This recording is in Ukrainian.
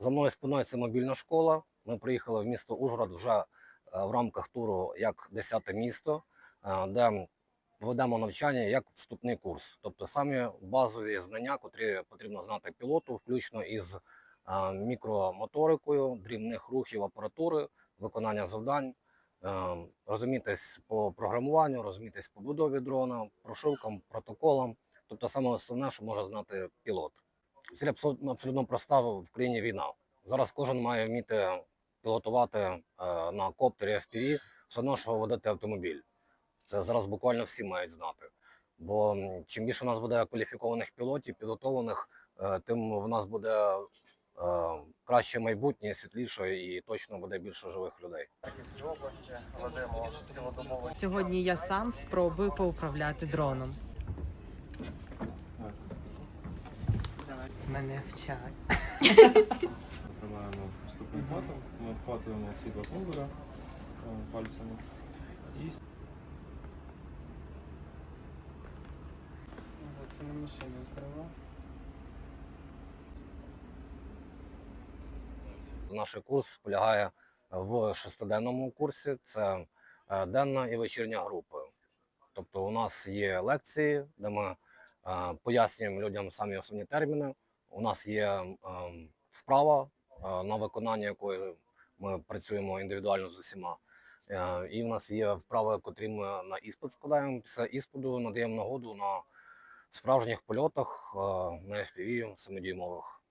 За мною спиною це мобільна школа. Ми приїхали в місто Ужгород вже е, в рамках туру як 10 місто, е, де ведемо навчання як вступний курс. Тобто самі базові знання, котрі потрібно знати пілоту, включно із е, мікромоторикою, дрібних рухів апаратури, виконання завдань, розумітись по програмуванню, розумітись по будові дрона, прошивкам, протоколам. Тобто саме основне, що може знати пілот. Ціль абсолютно, абсолютно проста в країні війна. Зараз кожен має вміти пілотувати е, на коптері FPV, все одно, що водити автомобіль. Це зараз буквально всі мають знати. Бо чим більше у нас буде кваліфікованих пілотів, підготовлених, е, тим в нас буде е, краще майбутнє, світліше і точно буде більше живих людей. Сьогодні я сам спробую поуправляти дроном. Мене вчать. Тримаємо вступним хватом, ми обхватуємо ці два колера е, пальцями і Це на машину відкрива. Наш курс полягає в шестиденному курсі. Це е, денна і вечірня групи. Тобто у нас є лекції, де ми пояснюємо людям самі основні терміни. У нас є е, вправа, е, на виконання якої ми працюємо індивідуально з усіма. Е, І в нас є вправи, котрі ми на іспит складаємо. Після іспиту надаємо нагоду на справжніх польотах е, на FPV самодіймових.